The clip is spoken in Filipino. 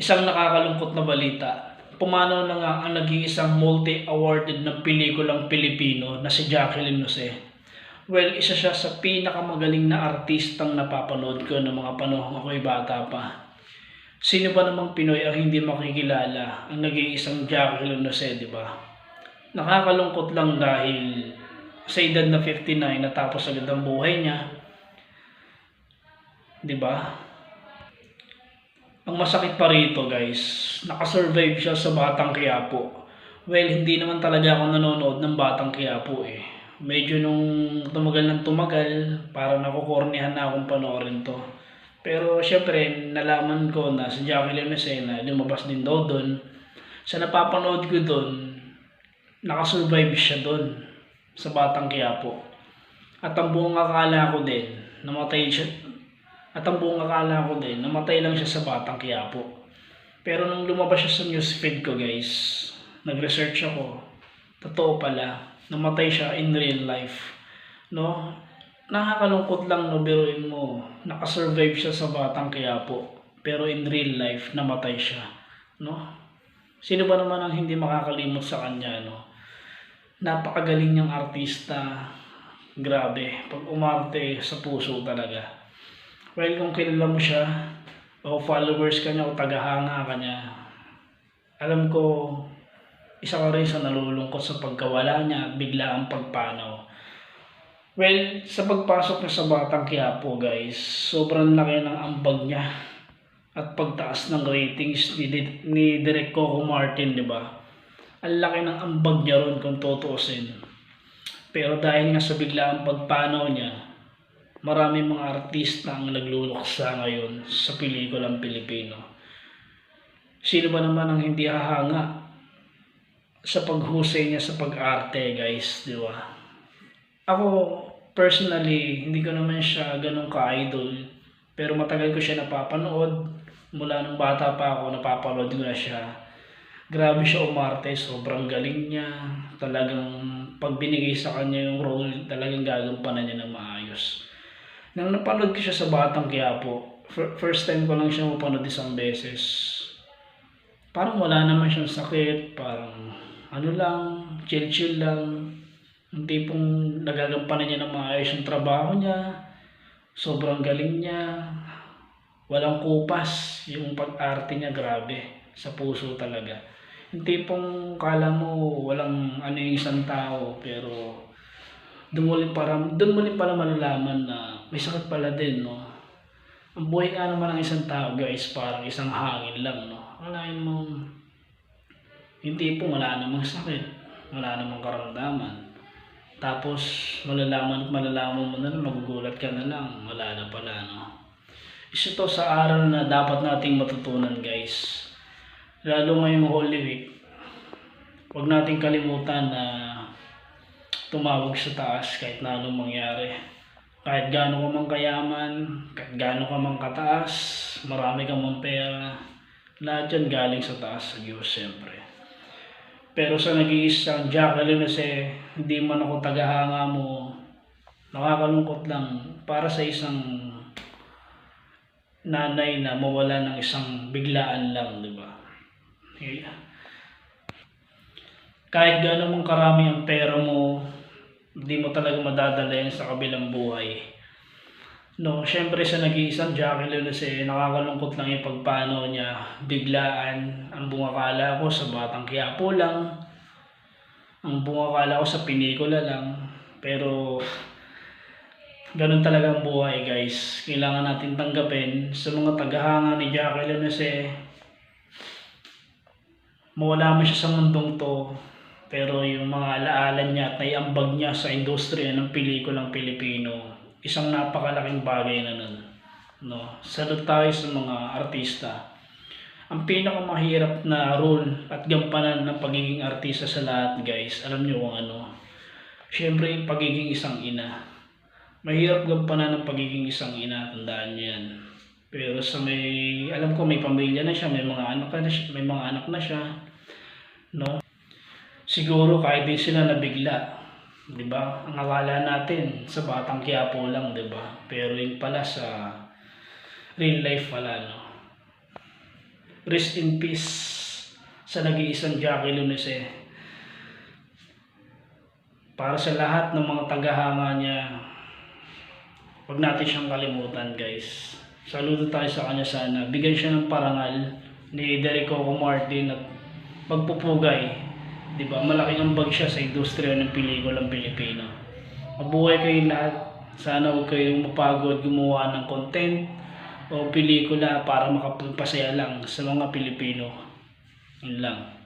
Isang nakakalungkot na balita. Pumanaw na nga ang nag-iisang multi-awarded na pelikulang Pilipino na si Jacqueline Jose. Well, isa siya sa pinakamagaling na artistang napapanood ko ng mga panahon ako'y bata pa. Sino ba namang Pinoy ang hindi makikilala ang nag-iisang Jacqueline Jose, di ba? Nakakalungkot lang dahil sa edad na 59 natapos agad ang buhay niya. Di ba? Ang masakit pa rito guys, nakasurvive siya sa Batang Quiapo. Well, hindi naman talaga ako nanonood ng Batang Quiapo eh. Medyo nung tumagal ng tumagal, parang nakukornihan na akong panoorin to. Pero syempre, nalaman ko na si Jacqueline Messena, lumabas din daw doon. Sa napapanood ko doon, nakasurvive siya doon sa Batang Quiapo. At ang buong akala ko din, namatay siya, at ang buong akala ko din, namatay lang siya sa Batang Quiapo. Pero nung lumabas siya sa newsfeed ko guys, nag-research ako, totoo pala, namatay siya in real life. No? Nakakalungkot lang no, biruin mo, nakasurvive siya sa Batang Quiapo, pero in real life, namatay siya. No? Sino ba naman ang hindi makakalimot sa kanya, no? Napakagaling niyang artista. Grabe, pag umarte sa puso talaga. Well, kung kilala mo siya, o followers ka niya, o tagahanga ka niya, alam ko, isa ka rin sa nalulungkot sa pagkawala niya at bigla ang pagpanaw. Well, sa pagpasok niya sa Batang Quiapo, guys, sobrang laki ng ambag niya at pagtaas ng ratings ni, ni Direk Coco Martin, di ba? Ang laki ng ambag niya ron kung tutuusin. Pero dahil nga sa biglaang pagpanaw niya, maraming mga artista ang nagluluksa ngayon sa pelikulang Pilipino. Sino ba naman ang hindi hahanga sa paghusay niya sa pag-arte, guys, di ba? Ako, personally, hindi ko naman siya ganun ka-idol. Pero matagal ko siya napapanood. Mula nung bata pa ako, napapanood ko na siya. Grabe siya umarte, sobrang galing niya. Talagang pag binigay sa kanya yung role, talagang gagampanan niya ng maayos. Nang napanood ko siya sa Batang Quiapo, fir- first time ko lang siya mapanood isang beses. Parang wala naman siyang sakit, parang ano lang, chill-chill lang. Yung tipong nagagampanan niya ng maayos yung trabaho niya. Sobrang galing niya. Walang kupas yung pag-arte niya, grabe. Sa puso talaga. Yung tipong kala mo walang ano yung isang tao, pero doon mo rin para doon mo rin pala malalaman na may sakit pala din, no. Ang buhay nga naman ng isang tao, guys, parang isang hangin lang, no. Alain mo, yung tipong wala namang sakit, wala namang karamdaman. Tapos, malalaman at malalaman mo na lang, magugulat ka na lang, wala na pala, no. Isa to sa aral na dapat nating matutunan, guys. Lalo ngayong Holy Week, huwag nating kalimutan na tumawag sa taas kahit na anong mangyari. Kahit gaano ka mang kayaman, kahit gaano ka mang kataas, marami ka mang pera, lahat yan galing sa taas sa Diyos siyempre. Pero sa nag-iisang Jacqueline kasi hindi man ako tagahanga mo, nakakalungkot lang para sa isang nanay na mawala ng isang biglaan lang, di ba? Eh, Kahit gaano mong karami ang pera mo, hindi mo talaga madadala yan sa kabilang buhay. No, syempre sa nag-iisang Jacqueline kasi nakakalungkot lang yung pagpano niya. Biglaan, ang bungakala ko sa Batang Quiapo lang. Ang bungakala ko sa pinikula lang. Pero ganun talaga ang buhay guys. Kailangan natin tanggapin sa mga tagahanga ni Jacqueline kasi mawala man siya sa mundong to pero yung mga alaala niya at naiambag niya sa industriya ng pelikulang Pilipino isang napakalaking bagay na nun no? Salute tayo sa mga artista. Ang pinakamahirap na role at gampanan ng pagiging artista sa lahat guys alam niyo kung ano? Syempre yung pagiging isang ina. Mahirap gampanan ng pagiging isang ina tandaan niyo yan. Pero sa may alam ko may pamilya na siya may mga anak na siya, may mga anak na siya no siguro kahit din sila nabigla, 'di ba? Ang akala natin sa Batang Quiapo lang, 'di ba? Pero yun pala sa real life pala, no. rest in peace sa nag-iisang Jackie Lunese. Para sa lahat ng mga tagahanga niya, huwag natin siyang kalimutan guys. Saludo tayo sa kanya sana. Bigyan siya ng parangal ni Derico Martin at pagpupugay. Di ba? Malaking ambag siya sa industriya ng pelikulang Pilipino. Mabuhay kayong lahat. Sana huwag kayong mapagod gumawa ng content o pelikula para makapagpasaya lang sa mga Pilipino. Yun lang.